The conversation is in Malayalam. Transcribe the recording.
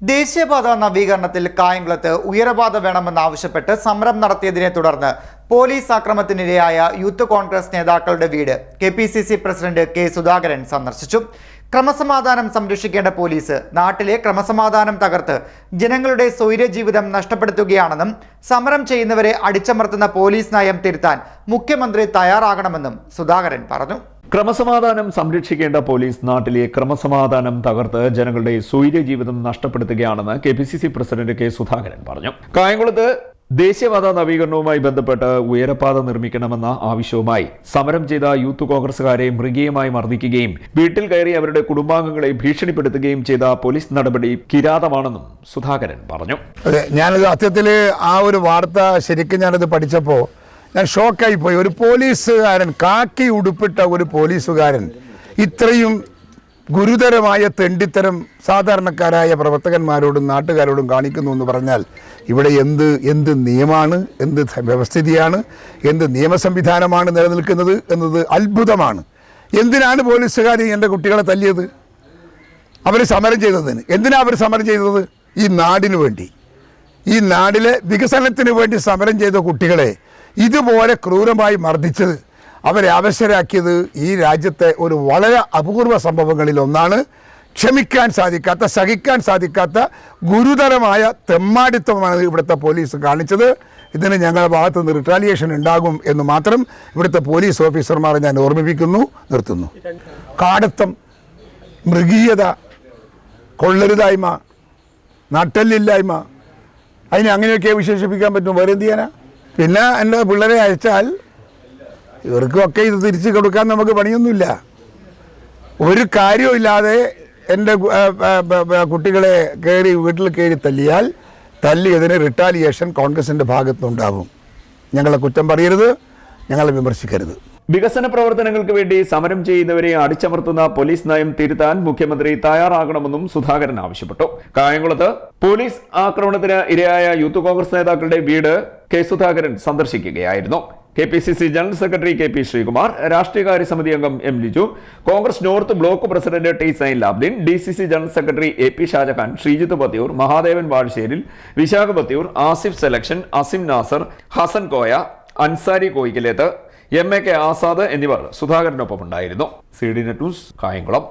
ദേശീയപാത നവീകരണത്തിൽ കായംകുളത്ത് ഉയരപാത വേണമെന്നാവശ്യപ്പെട്ട് സമരം നടത്തിയതിനെ തുടർന്ന് പോലീസ് ആക്രമത്തിനിരയായ യൂത്ത് കോൺഗ്രസ് നേതാക്കളുടെ വീട് കെ പ്രസിഡന്റ് കെ സുധാകരൻ സന്ദർശിച്ചു. ക്രമസമാധാനം സംരക്ഷിക്കേണ്ട പോലീസ് നാട്ടിലെ ക്രമസമാധാനം തകർത്ത് ജനങ്ങളുടെ സ്വൈര്യജീവിതം നഷ്ടപ്പെടുത്തുകയാണെന്നും സമരം ചെയ്യുന്നവരെ അടിച്ചമർത്തുന്ന പോലീസ് നയം തിരുത്താൻ മുഖ്യമന്ത്രി തയ്യാറാകണമെന്നും സുധാകരൻ പറഞ്ഞു. ക്രമസമാധാനം സംരക്ഷിക്കേണ്ട പോലീസ് നാട്ടിലെ ക്രമസമാധാനം തകർത്ത് ജനങ്ങളുടെ ജീവിതം നഷ്ടപ്പെടുത്തുകയാണെന്ന് K P C C president K Sudhakaran പറഞ്ഞു. കായംകുളത്ത് ദേശീയപാത നവീകരണവുമായി ബന്ധപ്പെട്ട് ഉയരപാത നിർമ്മിക്കണമെന്ന ആവശ്യവുമായി സമരം ചെയ്ത യൂത്ത് കോൺഗ്രസുകാരെ മൃഗീയമായി മർദ്ദിക്കുകയും വീട്ടിൽ കയറി അവരുടെ കുടുംബാംഗങ്ങളെ ഭീഷണിപ്പെടുത്തുകയും ചെയ്ത പോലീസ് നടപടി കിരാതമാണെന്നും സുധാകരൻ പറഞ്ഞു. ഞാനത് സത്യത്തിൽ ആ ഒരു വാർത്ത ശരിക്കും ഞാനത് പഠിച്ചപ്പോൾ ഞാൻ ഷോക്കായി പോയി. ഒരു പോലീസുകാരൻ കാക്കി ഉടുപ്പിട്ട ഒരു പോലീസുകാരൻ ഇത്രയും ഗുരുതരമായ തെണ്ടിത്തരം സാധാരണക്കാരായ പ്രവർത്തകന്മാരോടും നാട്ടുകാരോടും കാണിക്കുന്നു എന്ന് പറഞ്ഞാൽ ഇവിടെ എന്ത് എന്ത് നിയമമാണ് എന്ത് വ്യവസ്ഥിതിയാണ് എന്ത് നിയമ സംവിധാനമാണ് നിലനിൽക്കുന്നത് എന്നത് അത്ഭുതമാണ്. എന്തിനാണ് പോലീസുകാർ എന്റെ കുട്ടികളെ തല്ലിയത്? അവർ സമരം ചെയ്തതിന്. എന്തിനാണ് അവർ സമരം ചെയ്തത്? ഈ നാടിനു വേണ്ടി. ഈ നാടിലെ വികസനത്തിന് വേണ്ടി സമരം ചെയ്ത കുട്ടികളെ ഇതുപോലെ ക്രൂരമായി മർദ്ദിച്ചത്. അവരെ അവശരാക്കിയത് ഈ രാജ്യത്തെ ഒരു വളരെ അപൂർവ സംഭവങ്ങളിൽ ഒന്നാണ്. ക്ഷമിക്കാൻ സാധിക്കാത്ത സഹിക്കാൻ സാധിക്കാത്ത ഗുരുതരമായ തെമ്മാടിത്തമാണ് ഇവിടുത്തെ പോലീസ് കാണിച്ചത്. ഇതിന് ഞങ്ങളുടെ ഭാഗത്ത് നിന്ന് റിട്ടാലിയേഷൻ ഉണ്ടാകും എന്ന് മാത്രം ഇവിടുത്തെ പോലീസ് ഓഫീസർമാരെ ഞാൻ ഓർമ്മിപ്പിക്കുന്നു നിർത്തുന്നു. കാടത്തം മൃഗീയത കൊള്ളരുതായ്മ നട്ടല്ലില്ലായ്മ അതിനെ അങ്ങനെയൊക്കെ വിശേഷിപ്പിക്കാൻ പറ്റുമോ? വേറെ എന്ത് ചെയ്യാനാ? പിന്നെ എന്റെ പിള്ളേരെ അയച്ചാൽ ഇവർക്കൊക്കെ ഇത് തിരിച്ചു കൊടുക്കാൻ നമുക്ക് പണിയൊന്നുമില്ല. ഒരു കാര്യമില്ലാതെ എന്റെ കുട്ടികളെ കയറി വീട്ടിൽ കയറി തല്ലിയാൽ തല്ലിയതിന് റിട്ടാലിയേഷൻ കോൺഗ്രസിന്റെ ഭാഗത്തുനിന്നുണ്ടാകും ഞങ്ങളെ കുറ്റം പറയരുത് ഞങ്ങളെ വിമർശിക്കരുത്. വികസന പ്രവർത്തനങ്ങൾക്ക് വേണ്ടി സമരം ചെയ്യുന്നവരെ അടിച്ചമർത്തുന്ന പോലീസ് നയം തിരുത്താൻ മുഖ്യമന്ത്രി തയ്യാറാകണമെന്നും സുധാകരൻ ആവശ്യപ്പെട്ടു. കായംകുളത്ത് പോലീസ് ആക്രമണത്തിന് ഇരയായ യൂത്ത് കോൺഗ്രസ് നേതാക്കളുടെ വീട് K Sudhakaran സന്ദർശിക്കുകയായിരുന്നു. K P C C general secretary K P Sreekumar രാഷ്ട്രീയകാര്യ സമിതി അംഗം M Liju Congress north block president T Sain Labdin D C C general secretary A P Shajahan Sreejith Pathiyoor Mahadevan Vazhasseril Visakh Pathiyoor Asif selection Asim Nasar Hasan Koya Ansari Koyikkalethu M A K Azad എന്നിവർ സുധാകരനൊപ്പം ഉണ്ടായിരുന്നു C D net news Kayamkulam.